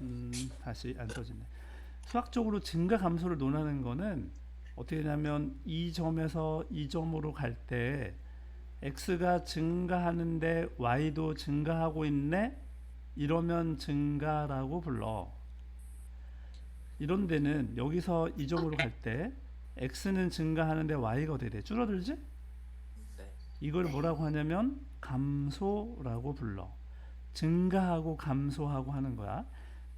음, 다시 안 써지네. 수학적으로 증가 감소를 논하는 거는 어떻게 되냐면 이 점에서 이 점으로 갈 때 x가 증가하는데 y도 증가하고 있네. 이러면 증가라고 불러. 이런 데는 여기서 이 점으로 갈 때 x는 증가하는데 y가 어떻게 돼? 줄어들지? 네. 이걸 뭐라고 하냐면 감소라고 불러. 증가하고 감소하고 하는 거야.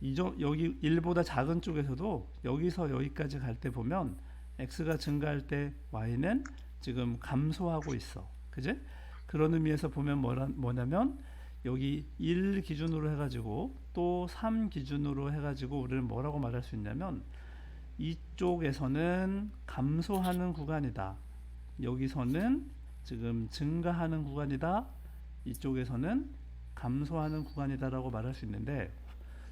이점 여기 1보다 작은 쪽에서도 여기서 여기까지 갈 때 보면 x가 증가할 때 y는 지금 감소하고 있어. 그지? 그런 의미에서 보면 뭐라, 뭐냐면 여기 1 기준으로 해가지고 또 3 기준으로 해가지고 우리는 뭐라고 말할 수 있냐면 이쪽에서는 감소하는 구간이다. 여기서는 지금 증가하는 구간이다. 이쪽에서는 감소하는 구간이다라고 말할 수 있는데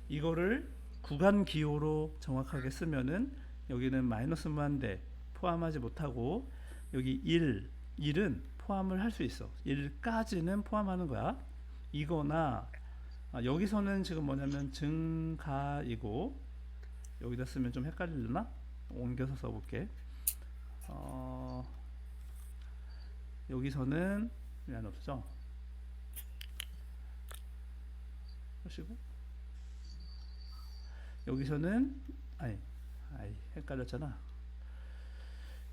이거를 구간 기호로 정확하게 쓰면은 여기는 마이너스만 돼 포함하지 못하고 여기 1, 1은 포함을 할 수 있어. 1까지는 포함하는 거야. 이거나 아, 여기서는 지금 뭐냐면 증가이고 여기다 쓰면 좀 헷갈리려나? 옮겨서 써볼게. 어, 여기서는 미안 없죠. 하시고 여기서는 아니 아이 헷갈렸잖아.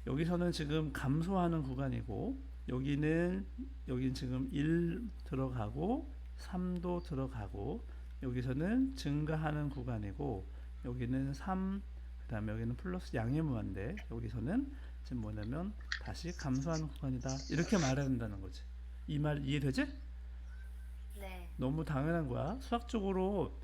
여기서는 지금 감소하는 구간이고 여기는 여긴 지금 1 들어가고 3도 들어가고 여기서는 증가하는 구간이고 여기는 3 그다음에 여기는 플러스 양의 무한대 여기서는 지금 뭐냐면 다시 감소하는 구간이다 이렇게 말해야 된다는 거지 이 말 이해되지? 네. 너무 당연한 거야 수학적으로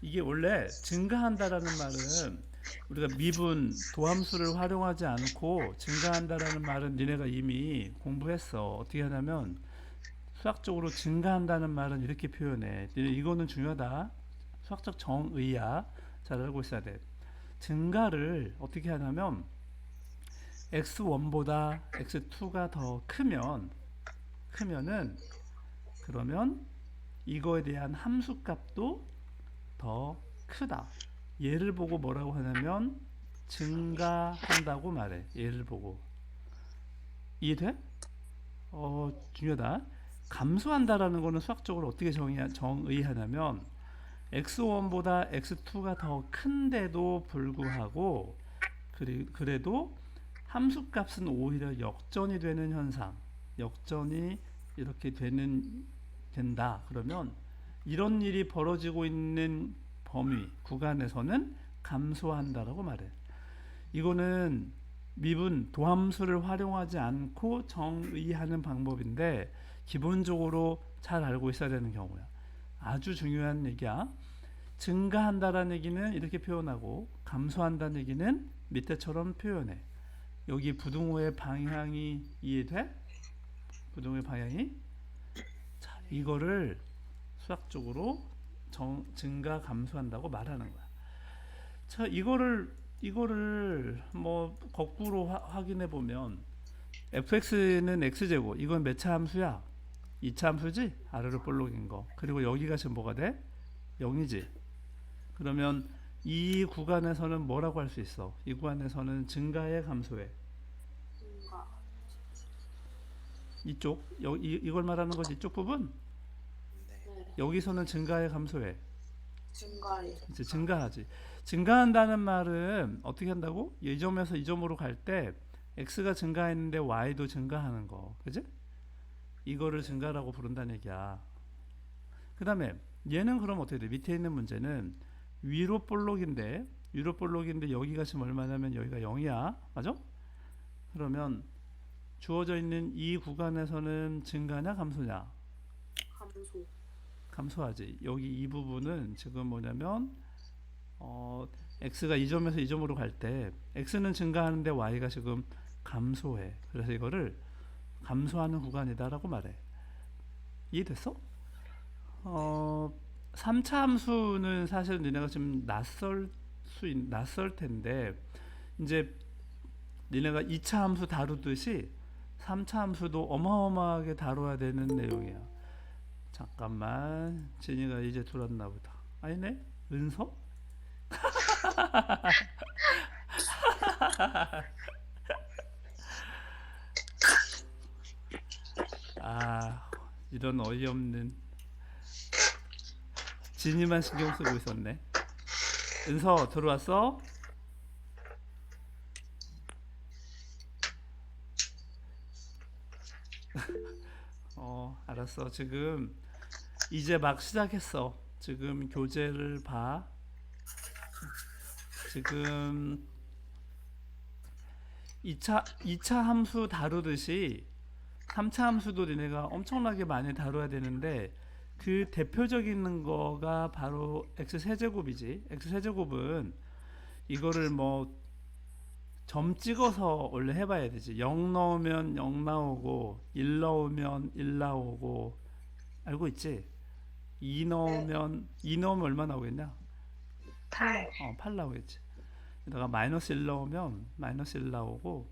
이게 원래 증가한다라는 말은 우리가 미분 도함수를 활용하지 않고 증가한다라는 말은 니네가 이미 공부했어. 어떻게 하냐면 수학적으로 증가한다는 말은 이렇게 표현해. 니네 이거는 중요하다. 수학적 정의야. 잘 알고 있어야 돼. 증가를 어떻게 하냐면 x1보다 x2가 더 크면 크면은 그러면 이거에 대한 함수 값도 더 크다. 얘를 보고 뭐라고 하냐면 증가한다고 말해. 얘를 보고 이해돼? 어 중요하다. 감소한다라는 거는 수학적으로 어떻게 정의 정의하냐면 x1보다 x2가 더 큰데도 불구하고 그리, 그래도 함수 값은 오히려 역전이 되는 현상. 역전이 이렇게 되는 된다. 그러면 이런 일이 벌어지고 있는 범위 구간에서는 감소한다라고 말해. 이거는 미분 도함수를 활용하지 않고 정의하는 방법인데 기본적으로 잘 알고 있어야 되는 경우야. 아주 중요한 얘기야. 증가한다라는 얘기는 이렇게 표현하고 감소한다는 얘기는 밑에처럼 표현해. 여기 부등호의 방향이 이해돼? 부등호의 방향이 자, 이거를 수학적으로 정, 증가 감소한다고 말하는 거야. 자, 이거를 이거를 뭐 거꾸로 화, 확인해 보면 fx는 x제곱 이건 몇 차 함수야? 2차 함수지? 아래로 볼록인 거. 그리고 여기가 지금 뭐가 돼? 0이지. 그러면 이 구간에서는 뭐라고 할 수 있어? 이 구간에서는 증가해 감소해? 이쪽 여, 이, 이걸 말하는 거지 이쪽 부분. 여기서는 증가해 감소해. 증가해. 이제 증가하지. 증가한다는 말은 어떻게 한다고? 이 점에서 이 점으로 갈 때 x가 증가했는데 y도 증가하는 거. 그지? 이거를 증가라고 부른다는 얘기야. 그 다음에 얘는 그럼 어떻게 돼? 밑에 있는 문제는 위로 볼록인데 위로 볼록인데 여기가 지금 얼마냐면 여기가 0이야. 맞아? 그러면 주어져 있는 이 구간에서는 증가냐 감소냐? 감소. 감소하지. 여기 이 부분은 지금 뭐냐면 어, x가 이 점에서 이 점으로 갈 때 x는 증가하는데 y가 지금 감소해. 그래서 이거를 감소하는 구간이다라고 말해. 이해됐어? 어, 3차 함수는 사실 니네가 지금 낯설 수 있, 낯설 텐데 이제 니네가 2차 함수 다루듯이 3차 함수도 어마어마하게 다뤄야 되는 내용이야. 잠깐만 진이가 이제 들어왔나 보다 아니네 은서? 아 이런 어이없는 진이만 신경 쓰고 있었네. 은서 들어왔어? 어 알았어. 지금 이제 막 시작했어. 지금 교재를 봐. 지금 2차 2차 함수 다루듯이 3차 함수도 니네가 엄청나게 많이 다뤄야 되는데 그 대표적인 거가 바로 x 세제곱이지. x 세제곱은 이거를 뭐 점 찍어서 원래 해봐야 되지. 0 넣으면 0 나오고 1 넣으면 1 나오고 알고 있지? 2 넣으면 2 넣으면 얼마 나오겠냐? 8. 어, 8 나오겠지. 게다가 마이너스 1 넣으면 마이너스 1 나오고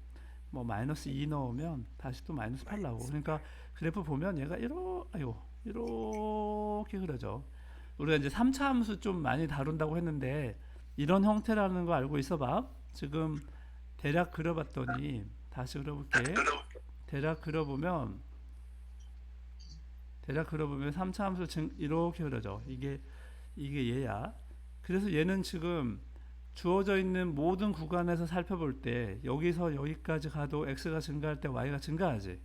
뭐 마이너스 2 넣으면 다시 또 마이너스 8 나오고 그러니까 그래프 보면 얘가 이러 아이고 이렇게 그려져. 우리가 이제 3차 함수 좀 많이 다룬다고 했는데 이런 형태라는 거 알고 있어 봐. 지금 대략 그려봤더니 다시 그려볼게. 대략 그려보면 대략 그려보면 3차 함수 증 이렇게 그려져. 이게 이게 얘야. 그래서 얘는 지금 주어져 있는 모든 구간에서 살펴볼 때 여기서 여기까지 가도 x가 증가할 때 y가 증가하지.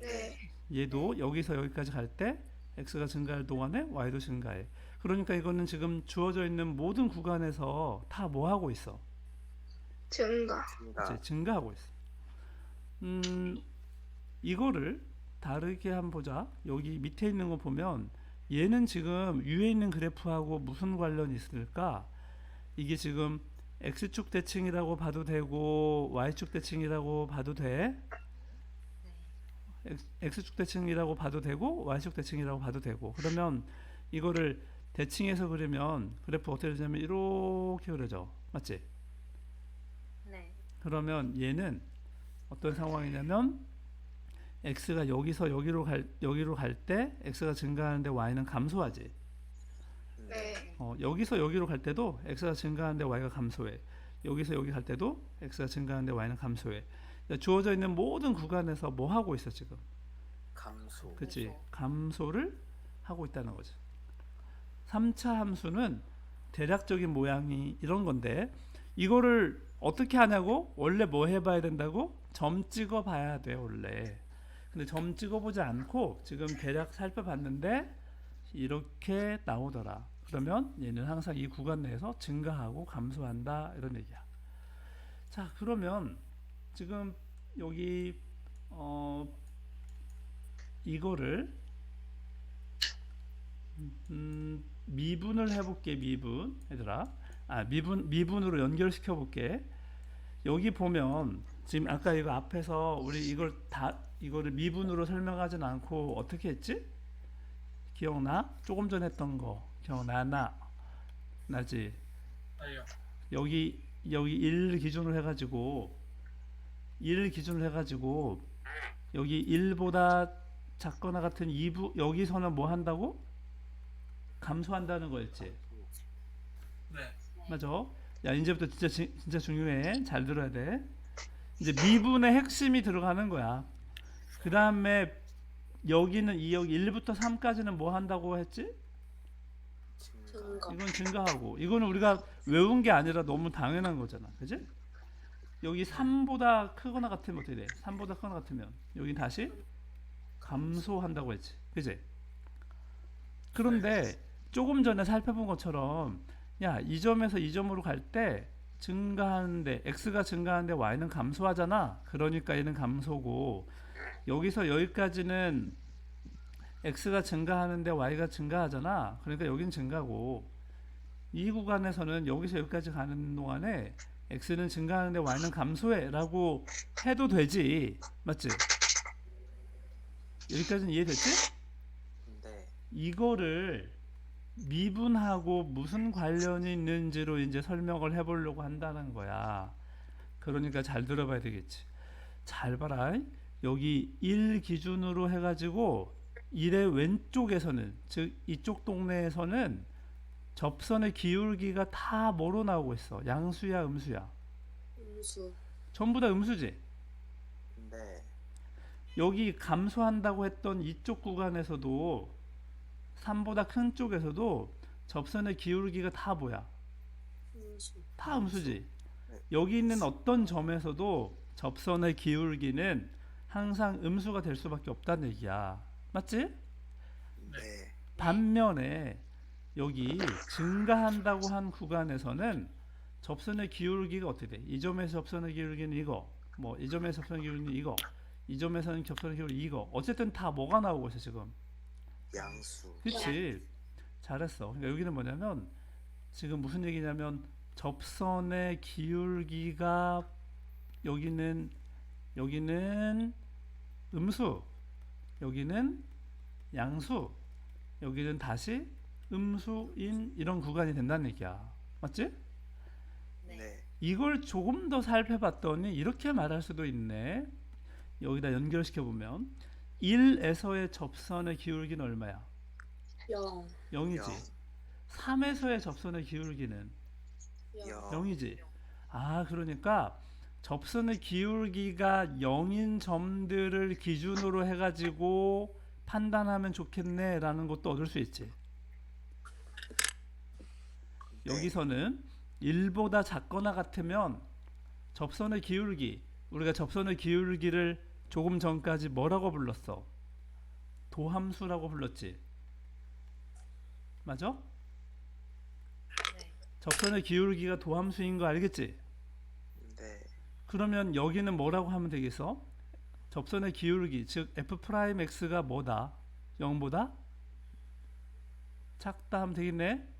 네. 얘도 여기서 여기까지 갈 때 x가 증가할 동안에 y도 증가해. 그러니까 이거는 지금 주어져 있는 모든 구간에서 다 뭐 하고 있어? 증가. 증가. 이제 증가하고 있어. 음, 이거를 다르게 한번 보자. 여기 밑에 있는 거 보면 얘는 지금 위에 있는 그래프하고 무슨 관련이 있을까? 이게 지금 x축 대칭이라고 봐도 되고 y축 대칭이라고 봐도 돼. X- x축 대칭이라고 봐도 되고 y축 대칭이라고 봐도 되고 그러면 이거를 대칭해서 그리면 그래프 어떻게 되냐면 이렇게 그려져 맞지? 네. 그러면 얘는 어떤 상황이냐면 x가 여기서 여기로 갈 여기로 갈 때 x가 증가하는데 y는 감소하지. 네. 어, 여기서 여기로 갈 때도 x가 증가하는데 y가 감소해. 여기서 여기 갈 때도 x가 증가하는데 y는 감소해. 그러니까 주어져 있는 모든 구간에서 뭐 하고 있어 지금? 감소. 그치 감소를 하고 있다는 거지 3차 함수는 대략적인 모양이 이런 건데 이거를 어떻게 하냐고? 원래 뭐 해봐야 된다고? 점 찍어 봐야 돼 원래. 근데 점 찍어 보지 않고 지금 대략 살펴봤는데 이렇게 나오더라. 그러면 얘는 항상 이 구간 내에서 증가하고 감소한다 이런 얘기야. 자 그러면 지금 여기 어 이거를 음, 미분을 해볼게 미분. 얘들아. 아 미분 미분으로 연결시켜 볼게 여기 보면 지금 아까 이거 앞에서 우리 이걸 다 이거를 미분으로 설명하진 않고 어떻게 했지 기억나 조금 전 했던 거 기억나 나 나지 아니요. 여기 여기 1 기준으로 해가지고 1 기준으로 해가지고 여기 1보다 작거나 같은 2부 여기서는 뭐 한다고? 감소한다는 거였지. 네. 맞아. 야 이제부터 진짜 지- 진짜 중요해. 잘 들어야 돼. 이제 미분의 핵심이 들어가는 거야. 그 다음에 여기는 이 여기 1부터 3까지는 뭐 한다고 했지? 증가. 이건 증가하고 이거는 우리가 외운 게 아니라 너무 당연한 거잖아. 그지? 여기 3보다 크거나 같으면 어떻게 돼? 3보다 크거나 같으면 여기 다시 감소한다고 했지. 그지? 그런데 조금 전에 살펴본 것처럼 야, 이 점에서 이 점으로 갈 때 증가하는데 x가 증가하는데 y는 감소하잖아. 그러니까 얘는 감소고 여기서 여기까지는 x가 증가하는데 y가 증가하잖아. 그러니까 여긴 증가고 이 구간에서는 여기서 여기까지 가는 동안에 x는 증가하는데 y는 감소해라고 해도 되지. 맞지? 여기까지는 이해됐지? 네. 이거를 미분하고 무슨 관련이 있는지로 이제 설명을 해보려고 한다는 거야. 그러니까 잘 들어봐야 되겠지. 잘 봐라. 여기 1 기준으로 해가지고 1의 왼쪽에서는 즉 이쪽 동네에서는 접선의 기울기가 다 뭐로 나오고 있어? 양수야, 음수야? 음수. 전부 다 음수지. 네. 여기 감소한다고 했던 이쪽 구간에서도 3보다 큰 쪽에서도 접선의 기울기가 다 뭐야? 음수. 다 음수지. 네. 여기 있는 어떤 점에서도 접선의 기울기는 항상 음수가 될 수밖에 없다는 얘기야. 맞지? 네. 반면에 여기 증가한다고 한 구간에서는 접선의 기울기가 어떻게 돼? 이 점에서 접선의 기울기는 이거, 뭐 이 점에서 접선의 기울기는 이거, 이 점에서는 접선의 기울기 이거. 어쨌든 다 뭐가 나오고 있어 지금. 양수. 그치? 잘했어. 그러니까 여기는 뭐냐면 지금 무슨 얘기냐면 접선의 기울기가 여기는 여기는 음수, 여기는 양수, 여기는 다시 음수인 이런 구간이 된다는 얘기야. 맞지? 네. 이걸 조금 더 살펴봤더니 이렇게 말할 수도 있네. 여기다 연결시켜 보면 1에서의 접선의 기울기는 얼마야? 영. 0이지. 영. 3에서의 접선의 기울기는 영. 0이지. 아, 그러니까 접선의 기울기가 0인 점들을 기준으로 해가지고 판단하면 좋겠네라는 것도 얻을 수 있지. 네. 여기서는 1보다 작거나 같으면 접선의 기울기, 우리가 접선의 기울기를 조금 전까지 뭐라고 불렀어? 도함수라고 불렀지. 맞아? 접선의 기울기가 도함수인 거 알겠지? 네. 그러면 여기는 뭐라고 하면 되겠어? 접선의 기울기, 즉 f 프라임 x가 뭐다? 0보다 작다 하면 되겠네. 네.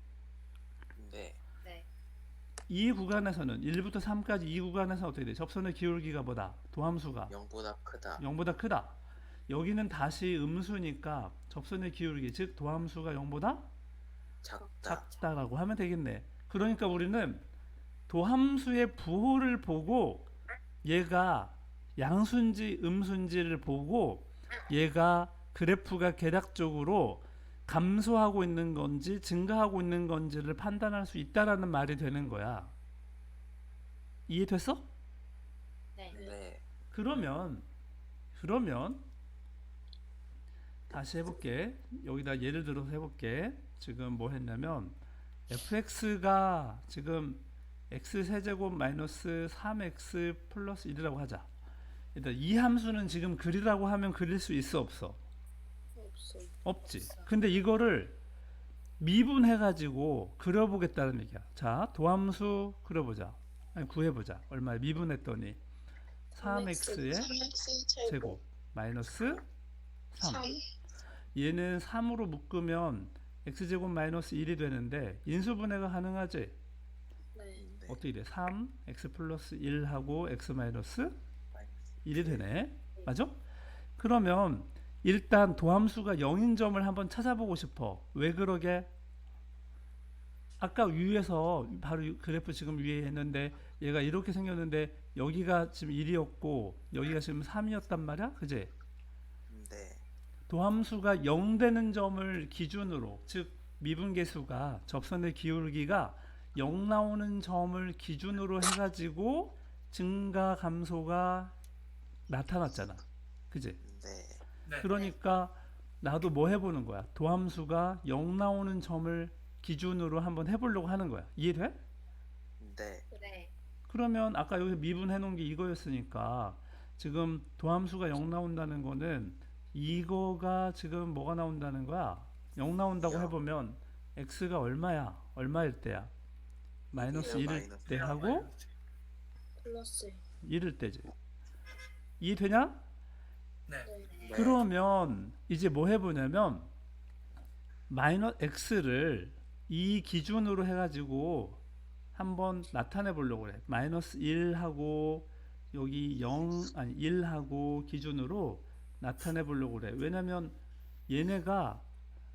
이 구간에서는 1부터 3까지 이 구간에서 어떻게 돼? 접선의 기울기가 뭐다? 도함수가 0보다 크다. 0보다 크다. 여기는 다시 음수니까 접선의 기울기, 즉 도함수가 0보다 작다. 작다라고 하면 되겠네. 그러니까 우리는 도함수의 부호를 보고 얘가 양수인지 음수인지를 보고 얘가 그래프가 계략적으로 감소하고 있는 건지 증가하고 있는 건지를 판단할 수 있다라는 말이 되는 거야. 이해됐어? 네. 그러면 그러면 다시 해볼게. 여기다 예를 들어서 해볼게. 지금 뭐 했냐면 fx가 지금 x 세제곱 마이너스 3x 플러스 1이라고 하자. 일단 이 함수는 지금 그리라고 하면 그릴 수 있어 없어? 없어. 없지. 근데 이거를 미분해 가지고 그려보겠다는 얘기야. 자, 도함수 그려보자. 아니 구해보자. 얼마 미분했더니 3x의 3x 제곱. 마이너스 3. 3. 얘는 3으로 묶으면 x제곱 마이너스 1이 되는데 인수분해가 가능하지? 네. 네. 어떻게 돼? 3 x 플러스 1하고 x 마이너스 마이너스 1이 되네. 맞아? 그러면 일단 도함수가 0인 점을 한번 찾아보고 싶어. 왜 그러게? 아까 위에서 바로 이 그래프 지금 위에 했는데 얘가 이렇게 생겼는데 여기가 지금 1이었고 여기가 지금 3이었단 말이야. 그지? 네. 도함수가 0 되는 점을 기준으로 즉 미분계수가 접선의 기울기가 0 나오는 점을 기준으로 해가지고 증가 감소가 나타났잖아 그지 네. 네. 그러니까 나도 뭐 해보는 거야 도함수가 0 나오는 점을 기준으로 한번 해보려고 하는 거야 이해돼? 네. 네. 그러면 아까 여기 미분해 놓은 게 이거였으니까 지금 도함수가 0 나온다는 거는 이거가 지금 뭐가 나온다는 거야? 0 나온다고 영. 해보면 x가 얼마야? 얼마일 때야? 마이너스 일, 1일 마이너스 때 일. 하고 플러스. 1일 때지 이해 되냐? 네. 네. 그러면 이제 뭐 해보냐면 마이너스 x를 이 기준으로 해가지고 한번 나타내 보려고 그래. 마이너스 1하고 여기 0 아니 1하고 기준으로 나타내 보려고 그래. 왜냐면 얘네가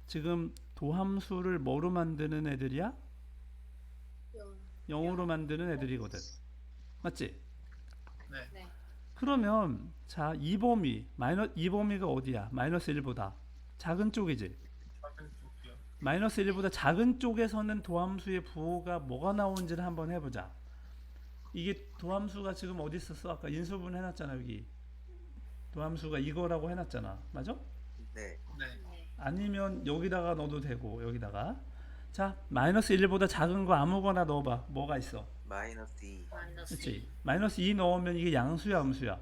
지금 도함수를 뭐로 만드는 애들이야? 영. 0으로 만드는 애들이거든. 맞지? 네. 그러면 자, 이 범위 마이너 이 범위가 어디야? 마이너스 1보다 작은 쪽이지. 마이너스 1보다 작은 쪽에서는 도함수의 부호가 뭐가 나오는지를 한번 해보자. 이게 도함수가 지금 어디 있었어? 아까 인수분 해놨잖아 여기. 도함수가 이거라고 해놨잖아. 맞아? 네. 네. 아니면 여기다가 넣어도 되고 여기다가. 자 마이너스 1보다 작은 거 아무거나 넣어봐. 뭐가 있어? 마이너스 2. 그렇지. 마이너스 2 넣으면 이게 양수야 음수야.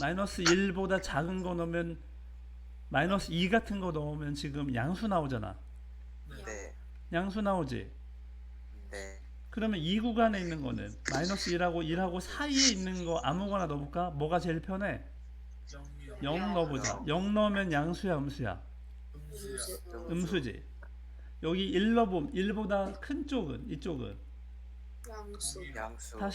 마이너스 1보다 작은 거 넣으면 마이너스 2 같은 거 넣으면 지금 양수 나오잖아. 네. 양수 나오지. 네. 그러면 이 구간에 있는 거는 마이너스 1하고 1하고 사이에 있는 거 아무거나 넣어볼까? 뭐가 제일 편해? 0이요. 0 넣어보자. 0 넣으면 양수야 음수야? 음수지. 여기 1 넣어보면 1보다 큰 쪽은 이쪽은 양수. 양수. 다시